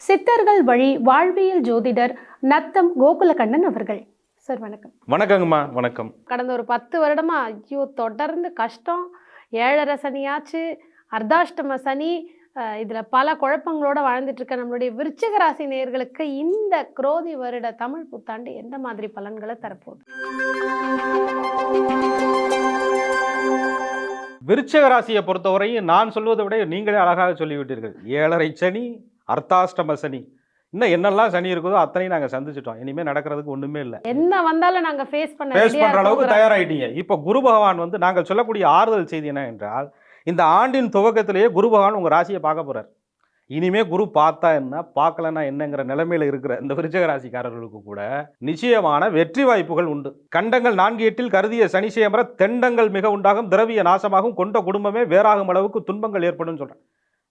சித்தர்கள் வழி வாழ்வியல் ஜோதிடர் நத்தம் கோகுலகண்ணன் அவர்கள். சார் வணக்கம். வணக்கங்கம்மா வணக்கம். கடந்த ஒரு பத்து வருடமா ஐயோ தொடர்ந்து கஷ்டம். ஏழரை சனியாச்சு அர்த்தாஷ்டம சனி அஹ், இதுல பல குழப்பங்களோட வாழ்ந்துட்டு இருக்க நம்மளுடைய விருச்சிக ராசி நேயர்களுக்கு இந்த குரோதி வருட தமிழ் புத்தாண்டு எந்த மாதிரி பலன்களை தரப்போகுது? விருச்சக ராசியை பொறுத்தவரையும் நான் சொல்வதை விட நீங்களே அழகாக சொல்லிவிட்டீர்கள். ஏழரை சனி அர்த்தாஷ்டம சனி. இன்னும் என்னெல்லாம் சனி இருக்குதோ அத்தனையும் நாங்கள் சந்திச்சிட்டோம். இனிமேல் நடக்கிறதுக்கு ஒன்றுமே இல்லை. என்ன வந்தாலும் நாங்க ஃபேஸ் பண்ண ஃபேஸ் பண்ணுற அளவுக்கு தயாராகிட்டீங்க இப்போ குரு பகவான் வந்து நாங்கள் சொல்லக்கூடிய ஆறுதல் செய்தி என்ன என்றால் இந்த ஆண்டின் துவக்கத்திலேயே குரு பகவான் உங்கள் ராசியை பார்க்க போகிறார் இனிமே குரு பார்த்தா என்ன பார்க்கலன்னா என்னங்கிற நிலைமையில இருக்கிற இந்த விருச்சக ராசிக்காரர்களுக்கு கூட நிச்சயமான வெற்றி வாய்ப்புகள் உண்டு. கண்டங்கள் நான்கு எட்டில் கருதிய சனிசேமர தெண்டங்கள் மிக உண்டாகும் திரவிய நாசமாகும் கொண்ட குடும்பமே வேறாகும் அளவுக்கு துன்பங்கள் ஏற்படும் சொல்றேன்.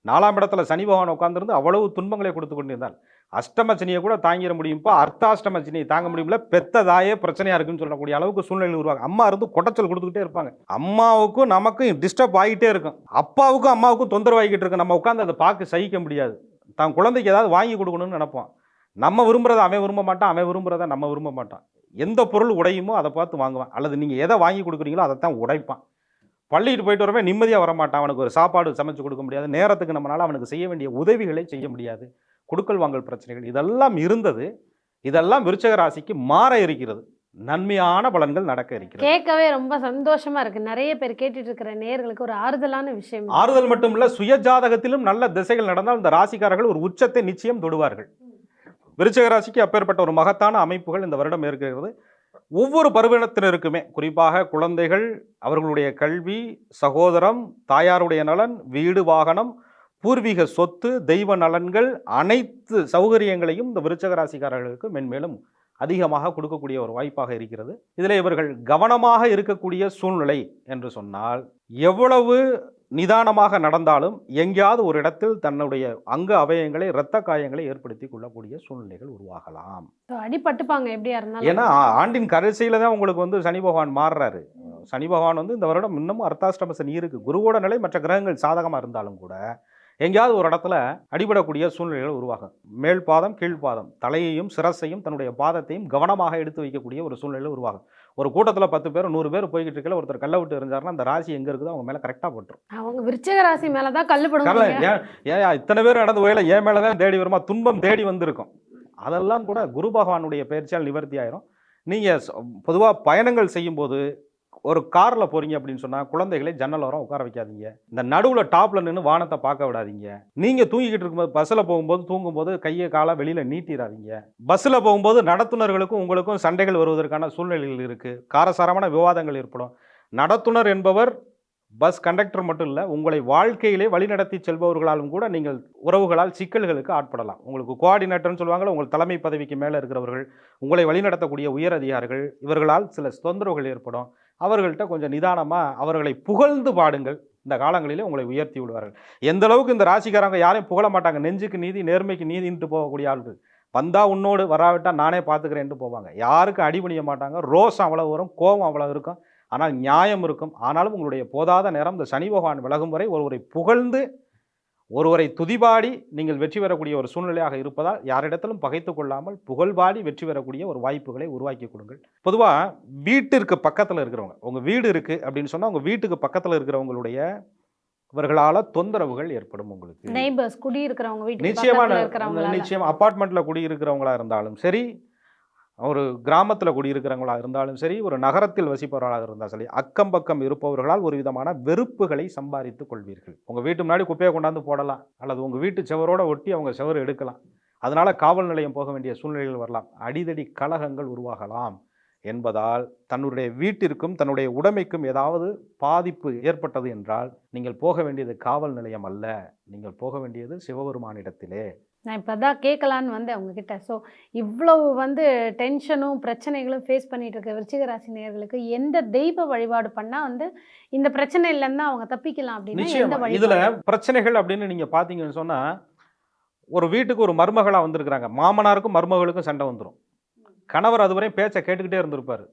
நாலாம் இடத்துல சனி பகவான் உட்காந்துருந்து அவ்வளவு துன்பங்களை கொடுத்து கொண்டிருந்தால் அஷ்டம சனியை கூட தாங்கிட முடியும்ப்பா அர்த்தாஷ்டம சனியை தாங்க முடியும்ல? பெத்ததாயே பிரச்சனையாக இருக்குன்னு சொல்லக்கூடிய அளவுக்கு சூழ்நிலை உருவாங்க. அம்மா இருந்து குடைச்சல் கொடுத்துக்கிட்டே இருப்பாங்க. அம்மாவுக்கும் நமக்கும் டிஸ்டர்ப் ஆகிட்டே இருக்கும். அப்பாவுக்கும் அம்மாவுக்கும் தொந்தரவு ஆகிக்கிட்டு இருக்கும் நம்ம உட்காந்து அதை பார்க்க சகிக்க முடியாது. தான் குழந்தைக்கு ஏதாவது வாங்கி கொடுக்கணும்னு நினைப்போம் நம்ம விரும்புகிறத அவன் விரும்ப மாட்டான் அவன் விரும்புறதை நம்ம விரும்ப மாட்டான். எந்த பொருள் உடையுமோ அதை பார்த்து வாங்குவான். அல்லது நீங்கள் எதை வாங்கி கொடுக்குறீங்களோ அதை தான் உடைப்பான். பள்ளிக்கு போயிட்டு வரவே நிம்மதியாக வரமாட்டான். அவனுக்கு ஒரு சாப்பாடு சமைச்சு கொடுக்க முடியாது. நேரத்துக்கு நம்மளால் அவனுக்கு செய்ய வேண்டிய உதவிகளை செய்ய முடியாது. கொடுக்கல் வாங்கல் பிரச்சனைகள் இதெல்லாம் இருந்தது. இதெல்லாம் விருச்சக ராசிக்கு மாற இருக்கிறது. நன்மையான பலன்கள் நடக்க இருக்கிறது. கேட்கவே ரொம்ப சந்தோஷமா இருக்கு. நிறைய பேர் கேட்டுட்டு இருக்கிற நேயர்களுக்கு ஒரு ஆறுதலான விஷயம். ஆறுதல் மட்டும் இல்ல சுய ஜாதகத்திலும் நல்ல திசைகள் நடந்தால் இந்த ராசிக்காரர்கள் ஒரு உச்சத்தை நிச்சயம் தொடுவார்கள். விருச்சக ராசிக்கு அப்பேற்பட்ட ஒரு மகத்தான அமைப்புகள் இந்த வருடம் இருக்கிறது ஒவ்வொரு பருவினத்தினருக்குமே குறிப்பாக குழந்தைகள் அவர்களுடைய கல்வி சகோதரம் தாயாருடைய நலன் வீடு வாகனம் பூர்வீக சொத்து தெய்வ நலன்கள் அனைத்து சௌகரியங்களையும் இந்த விருச்சக ராசிக்காரர்களுக்கு மென்மேலும் அதிகமாக கொடுக்கக்கூடிய ஒரு வாய்ப்பாக இருக்கிறது. இதில் இவர்கள் கவனமாக இருக்கக்கூடிய சூழ்நிலை என்று சொன்னால் எவ்வளவு நிதானமாக நடந்தாலும் எங்கேயாவது ஒரு இடத்தில் தன்னுடைய அங்க அவயங்களை இரத்த காயங்களை ஏற்படுத்தி கொள்ளக்கூடிய சூழ்நிலைகள் உருவாகலாம். அடிபட்டுப்பாங்க எப்படியா இருந்தாலும். ஏன்னா ஆண்டின் கடைசியில தான் உங்களுக்கு வந்து சனி பகவான் மாறுறாரு. சனி பகவான் வந்து இந்த வருடம் இன்னமும் அர்த்தாஷ்டம சனி இருக்கு. குருவோட நிலை மற்ற கிரகங்கள் சாதகமா இருந்தாலும் கூட எங்கேயாவது ஒரு இடத்துல அடிபடக்கூடிய சூழ்நிலைகள் உருவாகும். மேல் பாதம் கீழ்ப்பாதம் தலையையும் சிரசையும் தன்னுடைய பாதத்தையும் கவனமாக எடுத்து வைக்கக்கூடிய ஒரு சூழ்நிலை உருவாகும். ஒரு கூட்டத்தில் பத்து பேர் நூறு பேர் போய்கிட்டு இருக்கல ஒருத்தர் கல்லை விட்டு எறிஞ்சாருன்னா அந்த ராசி எங்க இருக்குதோ அவங்க மேல கரெக்டாக போட்டுரும். அவங்க விருச்சிக ராசி மேலதான் கல்லு கல்ல படும் ஏன் ஏன் இத்தனை பேர் நடந்து போயில என் மேலே தான் தேடி வருமா? துன்பம் தேடி வந்திருக்கும். அதெல்லாம் கூட குரு பகவானுடைய பயிற்சியால் நிவர்த்தி ஆயிரும். நீங்கள் பொதுவாக பயணங்கள் செய்யும்போது ஒரு காரில் போகிறீங்க அப்படின்னு சொன்னால் குழந்தைகளை ஜன்னல் ஓரம் உட்கார வைக்காதீங்க. இந்த நடுவில் டாப்பில் நின்று வானத்தை பார்க்க விடாதீங்க. நீங்கள் தூங்கிக்கிட்டு இருக்கும்போது பஸ்ஸில் போகும்போது தூங்கும்போது கையை காலை வெளியில் நீட்டிடாதீங்க பஸ்ஸில் போகும்போது நடத்துனர்களுக்கும் உங்களுக்கும் சண்டைகள் வருவதற்கான சூழ்நிலைகள் இருக்குது காரசாரமான விவாதங்கள் ஏற்படும். நடத்துனர் என்பவர் பஸ் கண்டக்டர் மட்டும் இல்லை உங்களை வாழ்க்கையிலே வழிநடத்தி செல்பவர்களாலும் கூட நீங்கள் உறவுகளால் சிக்கல்களுக்கு ஆட்படலாம். உங்களுக்கு கோஆர்டினேட்டர்னு சொல்லுவாங்கல்ல உங்கள் தலைமை பதவிக்கு மேலே இருக்கிறவர்கள் உங்களை வழிநடத்தக்கூடிய உயர் அதிகாரிகள் இவர்களால் சில தொந்தரவுகள் ஏற்படும். அவர்கள்ட்ட கொஞ்சம் நிதானமாக அவர்களை புகழ்ந்து பாடுங்கள். இந்த காலங்களிலே உங்களை உயர்த்தி விடுவார்கள். எந்த அளவுக்கு இந்த ராசிக்காரங்க யாரையும் புகழ மாட்டாங்க. நெஞ்சுக்கு நீதி நேர்மைக்கு நீதின்ட்டு போகக்கூடிய ஆள்கள். வந்தா உன்னோடு வராவிட்டால் நானே பார்த்துக்கிறேன்ட்டு போவாங்க. யாருக்கும் அடிபணிய மாட்டாங்க. ரோஸ் அவ்வளோ வரும் கோபம் அவ்வளோ இருக்கும். ஆனால் நியாயம் இருக்கும். ஆனாலும் உங்களுடைய போதாத நேரம் இந்த சனி பகவான் விலகும் வரை ஒருவரை புகழ்ந்து ஒருவரை துதிபாடி நீங்கள் வெற்றி பெறக்கூடிய ஒரு சூழ்நிலையாக இருப்பதால் யாரிடத்திலும் பகைத்து கொள்ளாமல் புகழ்பாடி வெற்றி பெறக்கூடிய ஒரு வாய்ப்புகளை உருவாக்கி கொடுங்கள். பொதுவாக வீட்டிற்கு பக்கத்தில் இருக்கிறவங்க உங்கள் வீடு இருக்குது அப்படின்னு சொன்னால் உங்கள் வீட்டுக்கு பக்கத்தில் இருக்கிறவங்களுடைய இவர்களால் தொந்தரவுகள் ஏற்படும் உங்களுக்கு. நெய்பர்ஸ் குடி இருக்கிறவங்க நிச்சயமா நிச்சயம் அப்பார்ட்மெண்ட்டில் குடியிருக்கிறவங்களா இருந்தாலும் சரி ஒரு கிராமத்தில் குடியிருக்கிறவங்களாக இருந்தாலும் சரி ஒரு நகரத்தில் வசிப்பவர்களாக இருந்தாலும் சரி அக்கம் பக்கம் இருப்பவர்களால் ஒரு விதமான வெறுப்புகளை சம்பாதித்துக் கொள்வீர்கள். உங்கள் வீட்டு முன்னாடி குப்பையை கொண்டாந்து போடலாம் அல்லது உங்கள் வீட்டு செவரோட ஒட்டி அவங்க செவரு எடுக்கலாம். அதனால் காவல் நிலையம் போக வேண்டிய சூழ்நிலைகள் வரலாம். அடிதடி கலகங்கள் உருவாகலாம் என்பதால் தன்னுடைய வீட்டிற்கும் தன்னுடைய உடைமைக்கும் ஏதாவது பாதிப்பு ஏற்பட்டது என்றால் நீங்கள் போக வேண்டியது காவல் நிலையம் அல்ல. நீங்கள் போக வேண்டியது சிவபெருமானிடத்திலே. நான் இப்போ தான் கேட்கலான்னு வந்தேன் உங்ககிட்ட. ஸோ இவ்வளவு வந்து டென்ஷனும் பிரச்சனைகளும் ஃபேஸ் பண்ணிட்டு இருக்க விருச்சிக ராசி நேயர்களுக்கு எந்த தெய்வ வழிபாடு பண்ணா வந்து இந்த பிரச்சனையிலேருந்து அவங்க தப்பிக்கலாம் அப்படின்னா இதுல பிரச்சனைகள் அப்படின்னு நீங்க பாத்தீங்கன்னு சொன்னா ஒரு வீட்டுக்கு ஒரு மருமகளா வந்திருக்கிறாங்க. மாமனாருக்கும் மருமகளுக்கும் சண்டை வந்துடும் கணவர் அதுவரை பேச்சை கேட்டுக்கிட்டே இருந்திருப்பாரு.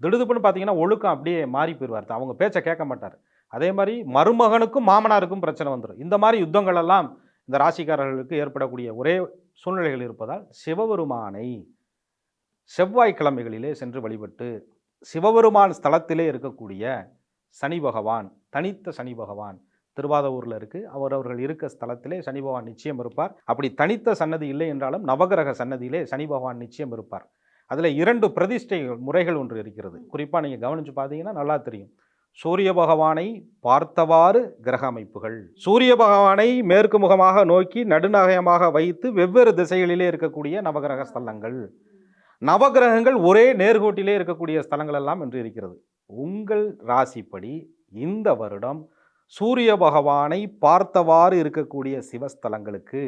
திடுதுப்புன்னு பார்த்தீங்கன்னா ஒழுக்கம் அப்படியே மாறி போயிடுவார் அவங்க பேச்சை கேட்க மாட்டார். அதே மாதிரி மருமகனுக்கும் மாமனாருக்கும் பிரச்சனை வந்துடும் இந்த மாதிரி யுத்தங்கள் எல்லாம் இந்த ராசிக்காரர்களுக்கு ஏற்படக்கூடிய ஒரே சூழ்நிலைகள் இருப்பதால் சிவபெருமானை செவ்வாய்க்கிழமைகளிலே சென்று வழிபட்டு சிவபெருமான் ஸ்தலத்திலே இருக்கக்கூடிய சனி பகவான் தனித்த சனி பகவான் திருவாதூரில் இருக்குது அவர் அவர்கள் இருக்க ஸ்தலத்திலே சனி பகவான் நிச்சயம் இருப்பார். அப்படி தனித்த சன்னதி இல்லை என்றாலும் நவகிரக சன்னதியிலே சனி பகவான் நிச்சயம் இருப்பார். அதில் இரண்டு பிரதிஷ்டை முறைகள் ஒன்று இருக்கிறது. குறிப்பாக நீங்கள் கவனித்து பார்த்தீங்கன்னா நல்லா தெரியும். சூரிய பகவானை பார்த்தவாறு கிரக அமைப்புகள் சூரிய பகவானை மேற்கு முகமாக நோக்கி நடுநகயமாக வைத்து வெவ்வேறு திசைகளிலே இருக்கக்கூடிய நவகிரக ஸ்தலங்கள். நவகிரகங்கள் ஒரே நேர்கோட்டிலே இருக்கக்கூடிய ஸ்தலங்கள் எல்லாம் என்று இருக்கிறது. உங்கள் ராசிப்படி இந்த வருடம் சூரிய பகவானை பார்த்தவாறு இருக்கக்கூடிய சிவஸ்தலங்களுக்கு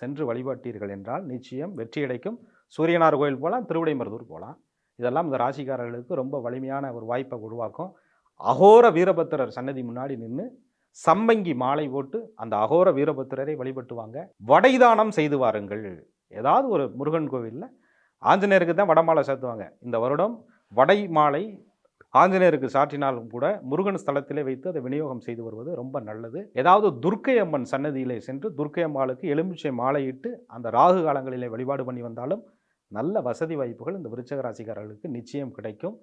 சென்று வழிபட்டீர்கள் என்றால் நிச்சயம் வெற்றி கிடைக்கும் சூரியனார் கோயில் போகலாம் திருவிடைமருதூர் போகலாம். இதெல்லாம் இந்த ராசிக்காரர்களுக்கு ரொம்ப வலிமையான ஒரு வாய்ப்பை உருவாக்கும். அகோர வீரபத்திரர் சன்னதி முன்னாடி நின்று சம்பங்கி மாலை போட்டு அந்த அகோர வீரபத்திரரை வழிபட்டுவாங்க. வடைதானம் செய்து வாருங்கள். ஏதாவது ஒரு முருகன் கோவிலில் ஆஞ்சநேயருக்கு தான் வடமாலை சாத்துவாங்க. இந்த வருடம் வடை மாலை ஆஞ்சநேயருக்கு சாற்றினாலும் கூட முருகன் ஸ்தலத்திலே வைத்து அதை விநியோகம் செய்து வருவது ரொம்ப நல்லது. ஏதாவது துர்க்கை அம்மன் சன்னதியிலே சென்று துர்க்கை அம்மாளுக்கு எலுமிச்சை மாலையிட்டு அந்த ராகு காலங்களிலே வழிபாடு பண்ணி வந்தாலும் நல்ல வசதி வாய்ப்புகள் இந்த விருச்சக ராசிக்காரர்களுக்கு நிச்சயம் கிடைக்கும்.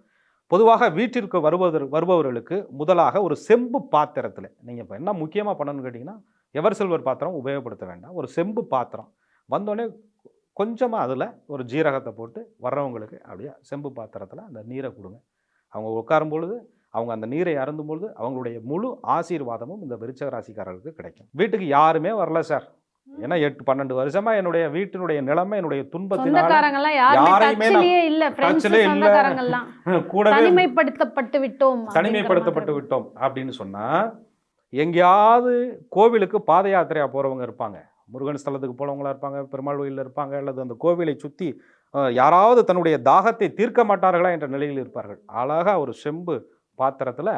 பொதுவாக வீட்டிற்கு வருவதற்கு வருபவர்களுக்கு முதலாக ஒரு செம்பு பாத்திரத்தில் நீங்கள் இப்போ என்ன முக்கியமாக பண்ணணும்னு கேட்டிங்கன்னா எவர் சில்வர் பாத்திரம் உபயோகப்படுத்த வேண்டாம். ஒரு செம்பு பாத்திரம். வந்தோடனே கொஞ்சமாக அதில் ஒரு ஜீரகத்தை போட்டு வர்றவங்களுக்கு அப்படியே செம்பு பாத்திரத்தில் அந்த நீரை கொடுங்க. அவங்க உட்காரும் பொழுது அவங்க அந்த நீரை அருந்தும் பொழுது அவங்களுடைய முழு ஆசீர்வாதமும் இந்த விருச்சக ராசிக்காரர்களுக்கு கிடைக்கும். வீட்டுக்கு யாருமே வரல சார். ஏன்னா எட்டு பன்னெண்டு வருஷமா என்னுடைய வீட்டினுடைய நிலைமை என்னுடைய துன்பத்தினால யாரையுமே இல்ல. இல்ல. கூடவே தனிமைப்படுத்தப்பட்டு விட்டோம் தனிமைப்படுத்தப்பட்டு. விட்டோம் அப்படின்னு சொன்னா எங்கேயாவது கோவிலுக்கு பாத யாத்திரையா போறவங்க இருப்பாங்க. முருகன் ஸ்தலத்துக்கு போறவங்களா இருப்பாங்க பெருமாள் கோயிலில் இருப்பாங்க அல்லது அந்த கோவிலை சுற்றி யாராவது தன்னுடைய தாகத்தை தீர்க்க மாட்டார்களா என்ற நிலையில் இருப்பார்கள். அழகா ஒரு செம்பு பாத்திரத்துல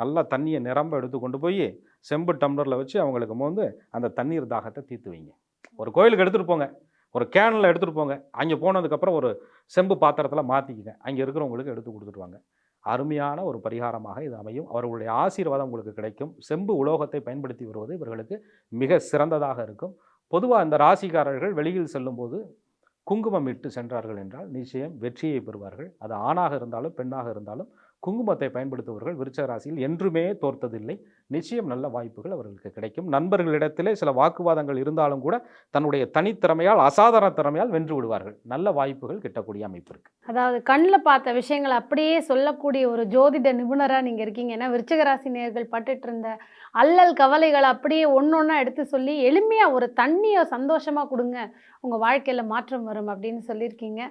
நல்லா தண்ணியை நிரம்ப எடுத்து கொண்டு போய் செம்பு டம்ளரில் வச்சு அவங்களுக்கு வந்து அந்த தண்ணீர் தாகத்தை தீர்த்து வைங்க. ஒரு கோயிலுக்கு எடுத்துகிட்டு போங்க. ஒரு கேனில் எடுத்துகிட்டு போங்க. அங்கே போனதுக்கப்புறம் ஒரு செம்பு பாத்திரத்தில் மாற்றிக்கிங்க அங்கே இருக்கிறவங்களுக்கு எடுத்து கொடுத்துட்டு வாங்க. அருமையான ஒரு பரிகாரமாக இது அமையும். அவர்களுடைய ஆசீர்வாதம் உங்களுக்கு கிடைக்கும். செம்பு உலோகத்தை பயன்படுத்தி வருவது இவர்களுக்கு மிக சிறந்ததாக இருக்கும். பொதுவாக இந்த ராசிக்காரர்கள் வெளியில் செல்லும்போது குங்குமம் இட்டு சென்றார்கள் என்றால் நிச்சயம் வெற்றியை பெறுவார்கள். அது ஆணாக இருந்தாலும் பெண்ணாக இருந்தாலும் குங்குமத்தை பயன்படுத்துபவர்கள் விருச்சக ராசியில் என்றுமே தோற்றதில்லை. நிச்சயம் நல்ல வாய்ப்புகள் அவர்களுக்கு கிடைக்கும். நண்பர்களிடத்திலே சில வாக்குவாதங்கள் இருந்தாலும் கூட தன்னுடைய தனித்திறமையால் அசாதாரண திறமையால் வென்று விடுவார்கள். நல்ல வாய்ப்புகள் கிட்டக்கூடிய அமைப்பு இருக்கு. அதாவது கண்ணில் பார்த்த விஷயங்களை அப்படியே சொல்லக்கூடிய ஒரு ஜோதிட நிபுணராக நீங்கள் இருக்கீங்க. ஏன்னா விருச்சிக ராசி பட்டுட்டு இருந்த அல்லல் கவலைகள் அப்படியே ஒன்னொன்னா எடுத்து சொல்லி எளிமையாக ஒரு தண்ணியை சந்தோஷமாக கொடுங்க. உங்கள் வாழ்க்கையில் மாற்றம் வரும் அப்படின்னு சொல்லியிருக்கீங்க.